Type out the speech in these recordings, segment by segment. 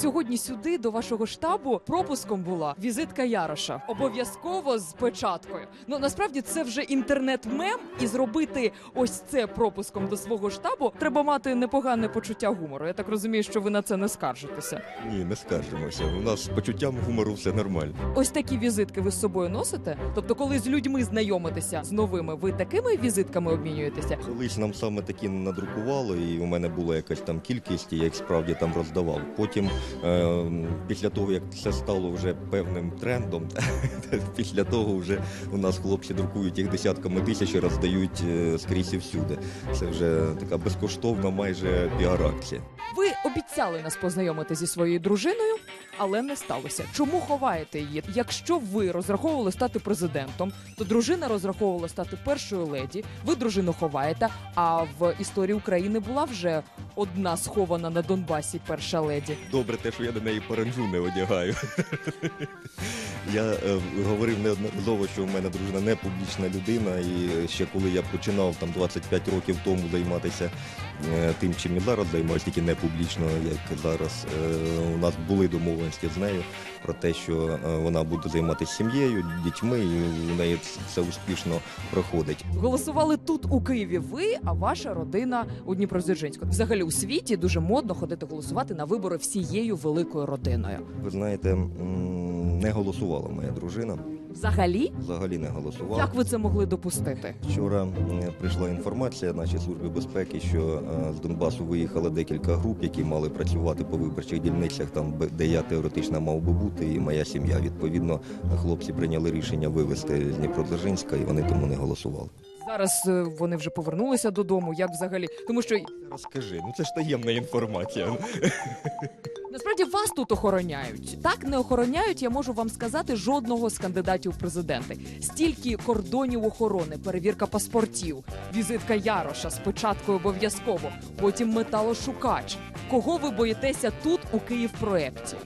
Сьогодні сюди до вашого штабу пропуском була візитка Яроша. Обов'язково з печаткою. Ну насправді це вже інтернет-мем, і зробити ось це пропуском до свого штабу треба мати непогане почуття гумору. Я так розумію, що ви на це не скаржитеся. Ні, не скаржимося. У нас з почуттям гумору все нормально. Ось такі візитки ви з собою носите. Тобто, коли з людьми знайомитеся з новими, ви такими візитками обмінюєтеся. Колись нам саме такі надрукували, і у мене була якась там кількість, і я їх справді там роздавав. Потім, після того, як це стало вже певним трендом, після того вже у нас хлопці друкують їх десятками тисяч роздають е, скрізь і всюди. Це вже така безкоштовна майже піар-акція. Ви обіцяли нас познайомити зі своєю дружиною, але не сталося. Чому ховаєте її? Якщо ви розраховували стати президентом, то дружина розраховувала стати першою леді. Ви дружину ховаєте. А в історії України була вже одна схована на Донбасі перша леді. Добре, те, що я до неї паранджу не одягаю. Я е, говорив неодноразово, що в мене дружина не публічна людина, і ще коли я починав там 25 років тому займатися е, тим, чим і зараз займаюся, тільки не публічно, як зараз. е, У нас були домовленості з нею про те, що е, вона буде займатися сім'єю, дітьми, і у неї це успішно проходить. Голосували тут у Києві. Ви, а ваша родина у Дніпродзержинську. Взагалі у світі дуже модно ходити голосувати на вибори всією великою родиною. Ви знаєте, не голосувала моя дружина, Взагалі, взагалі не голосувала. як ви це могли допустити? Вчора прийшла інформація нашій службі безпеки, що е, з Донбасу виїхало декілька груп, які мали працювати по виборчих дільницях, там де я теоретично мав би бути, і моя сім'я. Відповідно, хлопці прийняли рішення вивезти з Дніпродзержинська, і вони тому не голосували. Зараз е, вони вже повернулися додому. Як взагалі? Тому що Розкажи, ну це ж таємна інформація. Насправді вас тут охороняють. Так не охороняють, я можу вам сказати, жодного з кандидатів в президенти. Стільки кордонів охорони, перевірка паспортів, візитка Яроша спочатку обов'язково, потім металошукач. Кого ви боїтеся тут у Київ проєкті?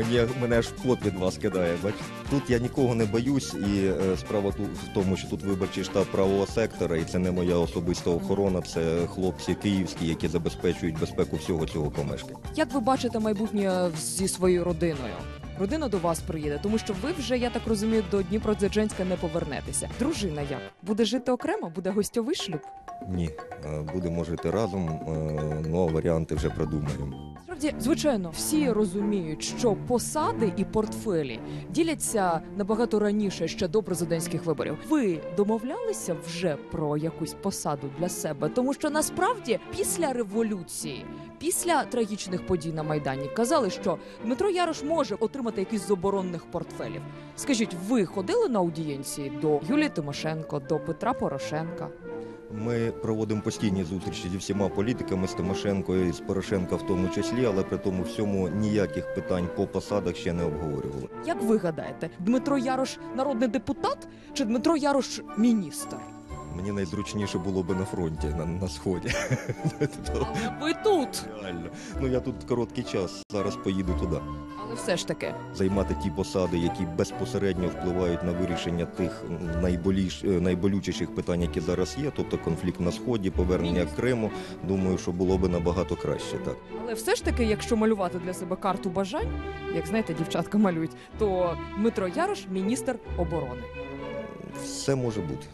Мені мене аж пот від вас кидає. Бач, тут я нікого не боюсь, і е, справа ту в тому, що тут виборчий штаб правого сектора, і це не моя особиста охорона, це хлопці київські, які забезпечують безпеку всього цього помешкання. Як ви бачите майбутнє зі своєю родиною? Родина до вас приїде, тому що ви вже, я так розумію, до Дніпродзержинська не повернетеся. Дружина як? Буде жити окремо, буде гостьовий шлюб. Ні, е, будемо жити разом, е, ну варіанти вже продумаємо. Справді, звичайно, всі розуміють, що посади і портфелі діляться набагато раніше ще до президентських виборів. Ви домовлялися вже про якусь посаду для себе, тому що насправді після революції, після трагічних подій на майдані, казали, що Дмитро Ярош може отримати якийсь з оборонних портфелів. Скажіть, ви ходили на аудієнції до Юлії Тимошенко, до Петра Порошенка? Ми проводимо постійні зустрічі зі всіма політиками з Тимошенко і з Порошенка в тому числі, але при тому всьому ніяких питань по посадах ще не обговорювали. Як ви гадаєте, Дмитро Ярош народний депутат чи Дмитро Ярош міністр? Мені найзручніше було би на фронті, на, на сході. Але ви тут. Реально. Ну я тут короткий час. Зараз поїду туди. Але все ж таки, Займати ті посади, які безпосередньо впливають на вирішення тих найболіш, е, найболючіших питань, які зараз є, тобто конфлікт на сході, повернення Криму. Думаю, що було би набагато краще. Так але все ж таки, якщо малювати для себе карту бажань, як знаєте, дівчатка малюють, то Дмитро Ярош міністр оборони. все може бути.